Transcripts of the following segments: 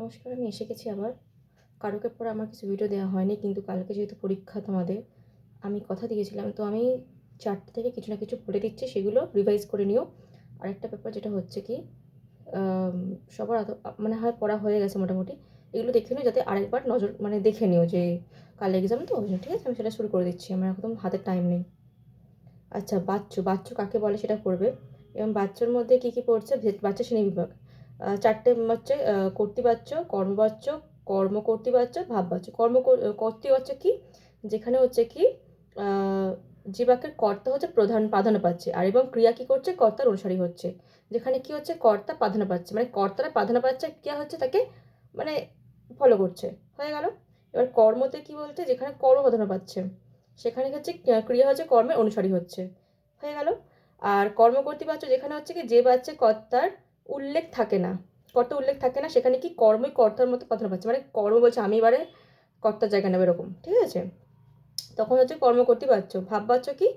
নমস্কার, আমি এসে গেছি আবার। কারোকে পরে আমার কিছু ভিডিও দেওয়া হয়নি, কিন্তু কালকে যেহেতু পরীক্ষা তোমাদের, আমি কথা দিয়েছিলাম। তো আমি চারটে থেকে কিছু না কিছু পড়ে দিচ্ছি, সেগুলো রিভাইজ করে নিও। আরেকটা ব্যাপার যেটা হচ্ছে কি সবার অত মানে হয় পড়া হয়ে গেছে মোটামুটি, এগুলো দেখে নিও যাতে আরেকবার নজর মানে দেখে নিও যে কাল এক্সাম তো ঠিক আছে, আমি সেটা শুরু করে দিচ্ছি, আমার একদম হাতে টাইম নেই। আচ্ছা বাচ্চু বাচ্চু কাকে বলে সেটা পড়বে? এবং বাচ্চার মধ্যে কী কী পড়ছে? বাচ্চা শ্রেণি বিভাগ। চারটে হচ্ছে কর্তৃবাচ্য, কর্মবাচ্য কর্ম কর্তৃবাচ্য ভাববাচ্য। কর্ম কর- কর্তৃবাচ্য কি? যেখানে হচ্ছে কি যে বাক্যের কর্তা হচ্ছে প্রধান প্রাধান্য পাচ্ছে, আর এবং ক্রিয়া কি করছে? কর্তার অনুসারী হচ্ছে। যেখানে কি হচ্ছে? কর্তা প্রাধান্য পাচ্ছে। মানে কর্তারা প্রাধান্য পাচ্ছে, ক্রিয়া হচ্ছে তাকে মানে ফলো করছে। হয়ে গেল? এবার কর্মতে কি বলতে যেখানে কর্ম প্রাধান্য পাচ্ছে, সেখানে হচ্ছে ক্রিয়া হচ্ছে কর্মের অনুসারী হচ্ছে। হয়ে গেল? আর কর্ম কর্তৃবাচ্য যেখানে হচ্ছে কি? যে বাচ্চা কর্তার উল্লেখ থাকে না। কর্তা উল্লেখ থাকে না, সেখানে কি কর্মই কর্তার মতো প্রাধান্য পাচ্ছে মানে কর্ম বলছে, আমি এবারে কর্তার জায়গা নেবে এরকম, ঠিক আছে? তখন হচ্ছে কর্ম কর্তৃবাচ্য ভাববাচ্য কি,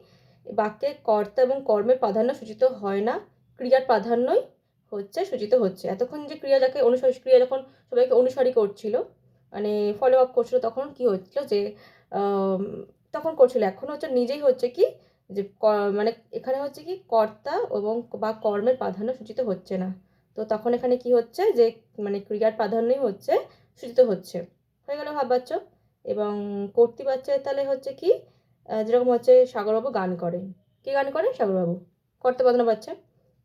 বাক্যে কর্তা এবং কর্মের প্রাধান্য সূচিত হয় না, ক্রিয়ার প্রাধান্যই হচ্ছে, সূচিত হচ্ছে। এতক্ষণ যে ক্রিয়া যাকে অনুসারী ক্রিয়া যখন সবাইকে অনুসারী করছিল মানে ফলো আপ করছিল, তখন কি হচ্ছিল যে তখন করছিল। এখন হচ্ছে নিজেই হচ্ছে কি যে মানে এখানে হচ্ছে কি কর্তা এবং বা কর্মের প্রাধান্য সূচিত হচ্ছে না। তো তখন এখানে কি হচ্ছে যে মানে ক্রিয়ার প্রাধান্যই হচ্ছে, সূচিত হচ্ছে। হয়ে গেল ভাববাচ্য এবং কর্তৃবাচ্যের তাহলে হচ্ছে কি যেরকম হচ্ছে সাগরবাবু গান করেন কে গান করেন সাগরবাবু। কর্তা প্রাধান্য পাচ্ছে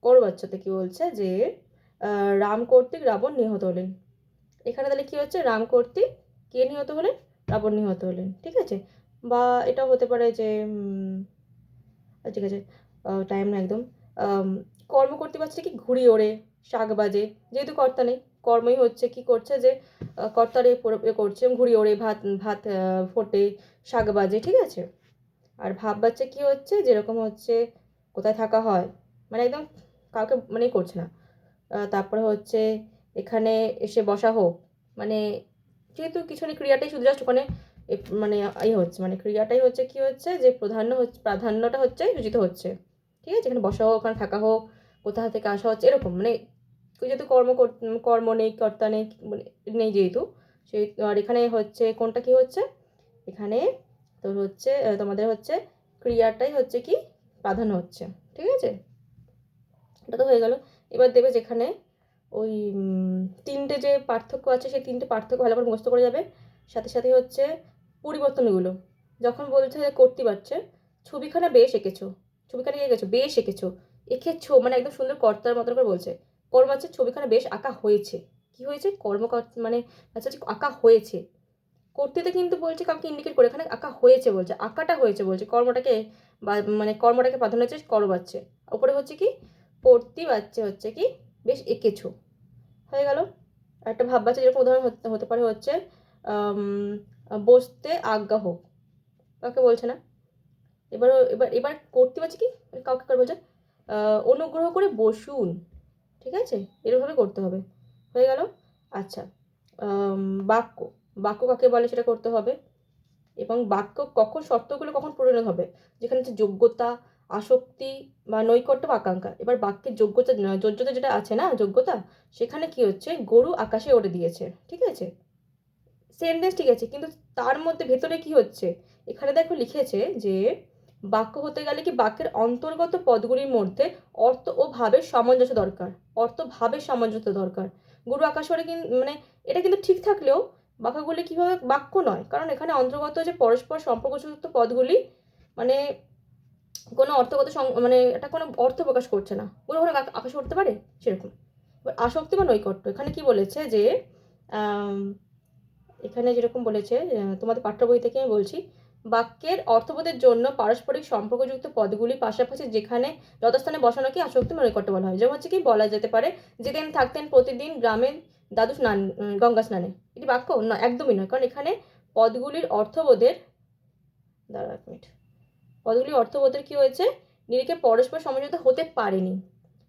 করবাচ্যতে কি বলছে যে রাম কর্তৃক রাবণ নিহত হলেন। এখানে তাহলে কি হচ্ছে? রাম কর্তৃক কে নিহত হলেন? রাবণ নিহত হলেন। ঠিক আছে? বা এটাও হতে পারে যে ঠিক আছে টাইম না একদম। কর্ম করতে পারছে কি ঘুড়ি ওড়ে, শাক বাজে, যেহেতু কর্তা নেই, কর্মই হচ্ছে কি করছে যে কর্তার করছে, ঘুড়ি ওড়ে, ভাত ভাত ফোটে, শাক বাজে, ঠিক আছে? আর ভাব বাচ্চা কি হচ্ছে? যেরকম হচ্ছে, কোথায় থাকা হয়। মানে একদম কাউকে মানে করছে না। তারপরে হচ্ছে, এখানে এসে বসা হোক। মানে যেহেতু কিছু নেই ক্রিয়াটাই শুধু জাস্ট ওখানে মানে ইয়ে হচ্ছে মানে ক্রিয়াটাই হচ্ছে কি হচ্ছে, যে প্রাধান্য হচ্ছে, প্রাধান্যটা হচ্ছে সূচিত হচ্ছে। ঠিক আছে? এখানে বসা হোক, ওখানে থাকা হোক, কোথা থেকে আসা হচ্ছে, এরকম। মানে যেহেতু কর্ম কর- কর্ম নেই, কর্তা নেই মানে নেই যেহেতু, সেই, আর এখানে হচ্ছে কোনটা কি হচ্ছে? এখানে তোর হচ্ছে তোমাদের হচ্ছে ক্রিয়াটাই হচ্ছে কি? প্রাধান্য হচ্ছে। ঠিক আছে? এটা তো হয়ে গেল। এবার দেবে যেখানে ওই তিনটে যে পার্থক্য আছে, সেই তিনটে পার্থক্য ভালো করে মুখস্থ করে যাবে। সাথে সাথে হচ্ছে পরিবর্তনগুলো যখন বলছে যে করতে পারছে, ছবিখানা বেশ এঁকেছো, ছবিখানা এঁকেছো বেশ এঁকেছো এঁকেছো মানে একদম সুন্দর কর্তার মতন করে বলছে কর্ম আছে ছবিখানা বেশ আঁকা হয়েছে। কি হয়েছে? কর্মকর্ত মানে আচ্ছা আঁকা হয়েছে। করতেতে কিন্তু বলছে কাউকে ইন্ডিকেট করে, এখানে আঁকা হয়েছে বলছে, আঁকাটা হয়েছে বলছে, কর্মটাকে মানে কর্মটাকে প্রাধান্য হচ্ছে করো বাচ্চে ওপরে হচ্ছে কি, পড়তি বাচ্চা হচ্ছে কি, বেশ এঁকেছো। হয়ে গেল। একটা ভাব বাচ্চা যেরকম উদাহরণ হতে পারে হচ্ছে বসতে আজ্ঞা হোক। কাউকে বলছে না। এবার এবার এবার করতে পারছি কি? কাউকে কার বলছে? অনুগ্রহ করে বসুন। ঠিক আছে? এরকমভাবে করতে হবে। হয়ে গেল? আচ্ছা। বাক্য। বাক্য কাকে বলে সেটা করতে হবে। এবং বাক্য কখন, শর্তগুলো কখন পরিণত হবে? যেখানে হচ্ছে যোগ্যতা, আসক্তি বা নৈকট্য বা আকাঙ্ক্ষা। এবার বাক্যের যোগ্যতা যোগ্যতা যেটা আছে না, যোগ্যতা, সেখানে কি হচ্ছে? গরু আকাশে ওড়ে দিয়েছে। ঠিক আছে? সেন্টেন্স ঠিক আছে, কিন্তু তার মধ্যে ভেতরে কি হচ্ছে? এখানে দেখো লিখেছে যে বাক্য হতে গেলে কি বাক্যের অন্তর্গত পদগুলির মধ্যে অর্থ ও ভাবের সামঞ্জস্য দরকার। অর্থ, ভাবের সামঞ্জস্য দরকার। গুরু আকাশ ওড়ে কিন্তু মানে এটা কিন্তু ঠিক থাকলেও বাক্যগুলি কীভাবে বাক্য নয়, কারণ এখানে অন্তর্গত যে পরস্পর সম্পর্কযুক্ত পদগুলি মানে কোনো অর্থগত মানে এটা কোনো অর্থ প্রকাশ করছে না। গরু আকা- আকাশে উঠতে পারে? সেরকম। আসক্তি বা নৈকট্য, এখানে কি বলেছে যে এখানে যেরকম বলেছে তোমাদের পাঠ্য বই থেকে আমি বলছি, বাক্যের অর্থবোধের জন্য পারস্পরিক সম্পর্কযুক্ত পদগুলি পাশাপাশি যেখানে যথাস্থানে বসানোকে আসক্তি নৈকট্য বলা হয়। যেমন হচ্ছে কি, বলা যেতে পারে, যেদিন থাকতেন প্রতিদিন গ্রামে দাদু স্নান গঙ্গা স্নানে। এটি বাক্য না, একদমই নয়, কারণ এখানে পদগুলির অর্থবোধের দাঁড়া এক মিনিট, পদগুলির অর্থবোধের কি হয়েছে? নিরিখে পরস্পর সমঝোতা হতে পারেনি।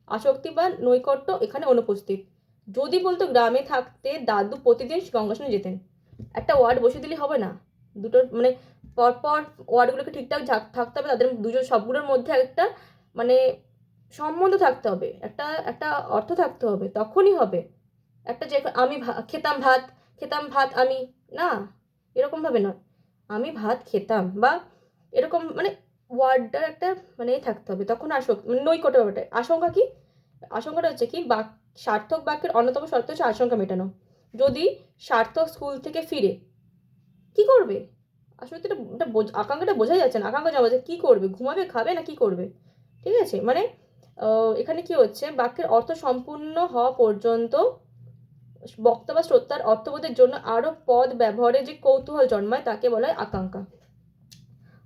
আসক্তি বা নৈকট্য এখানে অনুপস্থিত। যদি বলতো গ্রামে থাকতে দাদু প্রতিদিন গঙ্গা স্নানে যেতেন। একটা ওয়ার্ড বসে দিলে হবে না। দুটো মানে পরপর ওয়ার্ডগুলোকে ঠিকঠাক থাকতে হবে, তাদের দুজন সবগুলোর মধ্যে একটা মানে সম্বন্ধ থাকতে হবে, একটা একটা অর্থ থাকতে হবে, তখনই হবে। একটা যে আমি খেতাম ভাত খেতাম ভাত আমি, না, এরকমভাবে নয়। আমি ভাত খেতাম বা এরকম মানে ওয়ার্ডটার একটা মানে থাকতে হবে, তখন আসক মানে নৈকটে ব্যাপারটা। আশঙ্কা কি? আশঙ্কাটা হচ্ছে কি, বাক, সার্থক বাক্যের অন্যতম শর্ত হচ্ছে আশঙ্কা মেটানো। যদি সার্থক স্কুল থেকে ফিরে, কি করবে? আসলে তো এটা আকাঙ্ক্ষাটা বোঝাই যাচ্ছে না। আকাঙ্ক্ষা জমা কী করবে? ঘুমাবে, খাবে না কি করবে? ঠিক আছে? মানে এখানে কি হচ্ছে? বাক্যের অর্থ সম্পূর্ণ হওয়া পর্যন্ত বক্তা বা শ্রোতার অর্থবোধের জন্য আরও পদ ব্যবহারে যে কৌতূহল জন্মায় তাকে বলা হয় আকাঙ্ক্ষা।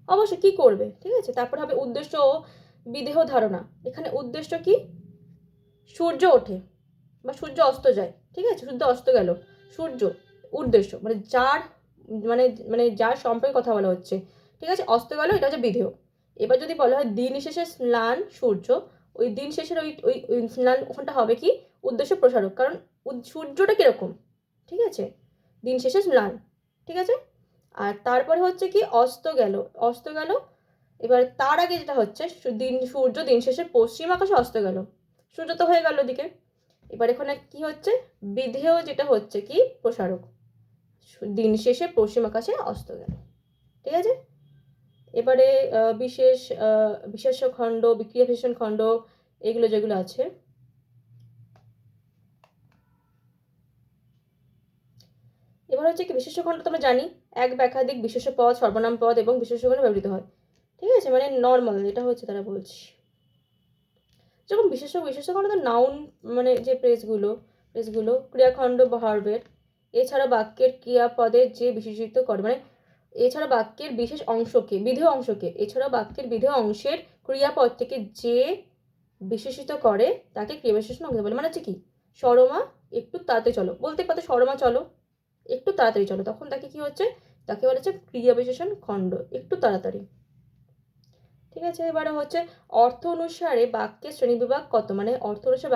অবশ্যই কি করবে? ঠিক আছে? তারপর হবে উদ্দেশ্য ও বিদেহ ধারণা। এখানে উদ্দেশ্য কি? সূর্য ওঠে। বা সূর্য অস্ত যায়, ঠিক আছে? সূর্য অস্ত গেল। সূর্য, উদ্দেশ্য মানে যার মানে মানে যার সম্পর্কে কথা বলা হচ্ছে, ঠিক আছে? অস্ত গেল, এটা হচ্ছে বিধেয়। এবার যদি বলা হয় দিন শেষে স্নান, সূর্য, ওই দিন শেষের ওই ওই স্নান ওখানটা হবে কি? উদ্দেশ্য প্রসারক। কারণ সূর্যটা কীরকম? ঠিক আছে? দিন শেষে স্নান, ঠিক আছে? আর তারপরে হচ্ছে কি? অস্ত গেল অস্ত গেল। এবার তার আগে যেটা হচ্ছে দিন, সূর্য দিন শেষে পশ্চিম আকাশে অস্ত গেল। সূর্য তো হয়ে গেল ওদিকে। এবার এখানে কি হচ্ছে? বিধেয় যেটা হচ্ছে কি? প্রসারক। দিন শেষে পশ্চিম আকাশে অস্ত গেল। ঠিক আছে? এবারে বিশেষ বিশেষ খণ্ড বিক্রিয়া ভীষণ খণ্ড, এগুলো যেগুলো আছে। এবার হচ্ছে কি বিশেষ খণ্ড তো আমরা জানি। এক বা বিশেষ পদ, সর্বনাম পদ এবং বিশেষ্য খণ্ড ব্যবহৃত হয়। ঠিক আছে? মানে নর্মাল যেটা হচ্ছে তারা বলছি। বিশেষ্য বিশেষ্য খণ্ড তো নাউন মানে যে প্রেসগুলো প্রেসগুলো ক্রিয়াখণ্ড বা এছাড়া বাক্যের ক্রিয়াপদের যে বিশেষিত করে মানে এছাড়া বাক্যের বিশেষ অংশকে, বিধেয় অংশকে, এছাড়া বাক্যের বিধেয় অংশের ক্রিয়াপদ থেকে যে বিশেষিত করে, তাকে ক্রিয়া বিশেষণ অংশ বলে। মানে হচ্ছে কি? সরমা, একটু তাড়াতাড়ি চলো। বলতে পারতো সরমা চলো, একটু তাড়াতাড়ি চলো। তখন তাকে কি হচ্ছে? তাকে বলা হচ্ছে ক্রিয়া বিশেষণ খণ্ড, একটু তাড়াতাড়ি। ঠিক আছে? এবারে হচ্ছে অর্থ অনুসারে বাক্যের শ্রেণীবিভাগ কত? মানে অর্থ অনুসারে